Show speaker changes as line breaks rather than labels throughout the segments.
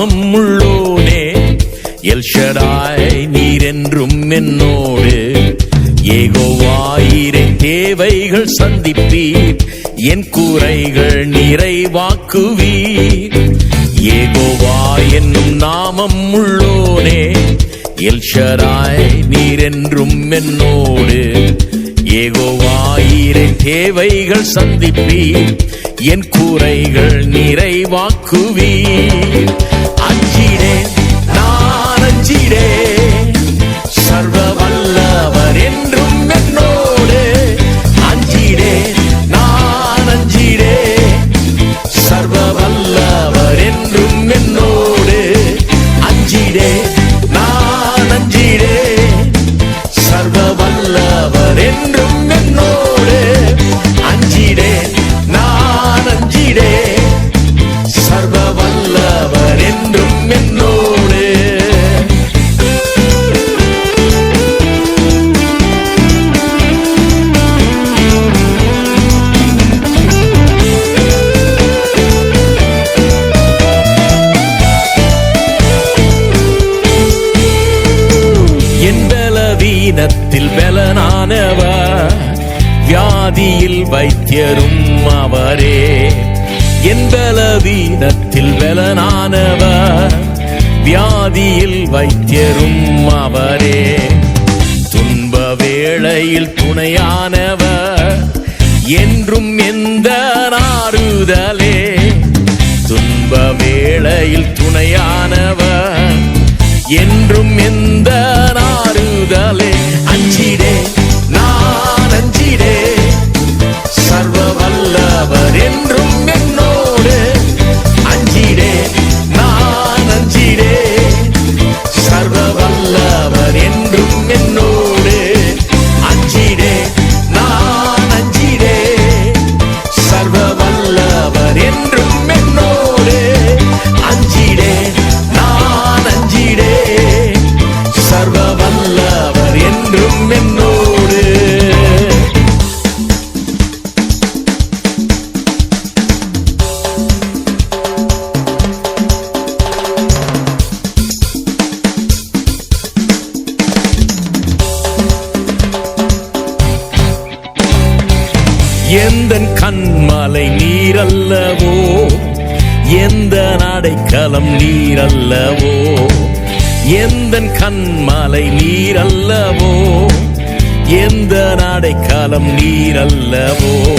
நாமம் உள்ளோனே. எல்ஷடாய் நீரென்றும் என்னோடு. ஏகோவாயிரை தேவைகள் சந்திப்பீர். என் கூரைகள் நிறைவாக்குவீர். ஏகோவா என்னும் நாமம் உள்ளோனே. எல்ஷராய் நீரென்றும் என்னோடு. ஏகோவாயிரை தேவைகள் சந்திப்பீர். என் கூரைகள் நிறைவாக்குவீர். வியாதியில் வைத்தியரும் அவரே. என் பலவீனத்தில் பலனானவர். வியாதியில் வைத்தியரும் அவரே. துன்ப வேளையில் துணையானவர். என்றும் எந்த நாறுதலே. துன்ப வேளையில் துணையானவர். என்றும் எந்த எந்த கண்மலை நீரல்லவோ? எந்த நடைக்கலம் நீரல்லவோ? எந்த கண்மலை நீரல்லவோ? எந்த நடைக்கலம் நீரல்லவோ?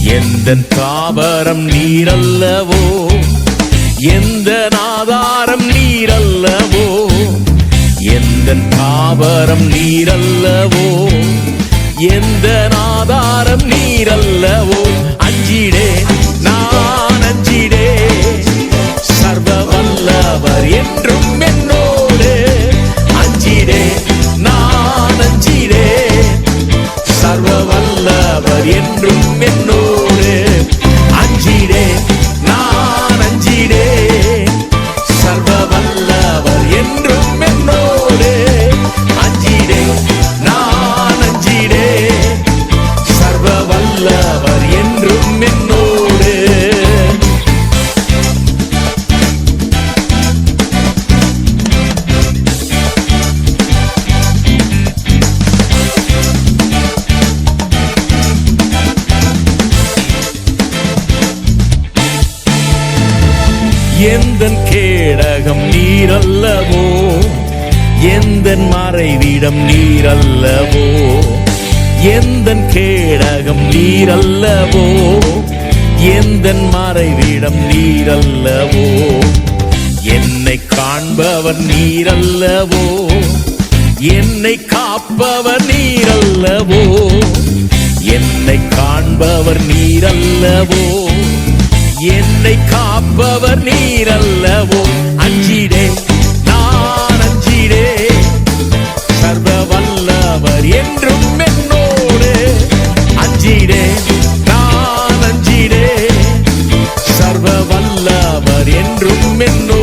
எந்த தாவரம் நீரல்லவோ? எந்த ஆதாரம் நீரல்லவோ? எந்த தாவரம் நீரல்லவோ? எந்த ஆதாரம் நீரல்லவோ? அஞ்சிடே நான் அஞ்சிடே. சர்வ வல்லவர் என்றும் என்னோடு அஞ்சிடே நான் அஞ்சிடே. சர்வ வல்லவர் என்றும் என்னோடு எந்த கேடகம் நீரல்லவோ? எந்த மறைவிடம் நீரல்லவோ? எந்த கேடகம் நீரல்லவோ? எந்த மறைவிடம் நீரல்லவோ? என்னை காண்பவர் நீரல்லவோ? என்னை காப்பவர் நீரல்லவோ? என்னை காண்பவர் நீரல்லவோ? என்னை காப்பவர் நீர் அல்லவோ அஞ்சிடே நான் அஞ்சிடே. சர்வ வல்லவர் என்றும் என்னோடு. அஞ்சிடே நான் அஞ்சிடே. சர்வ வல்லவர் என்றும் என்னோடு.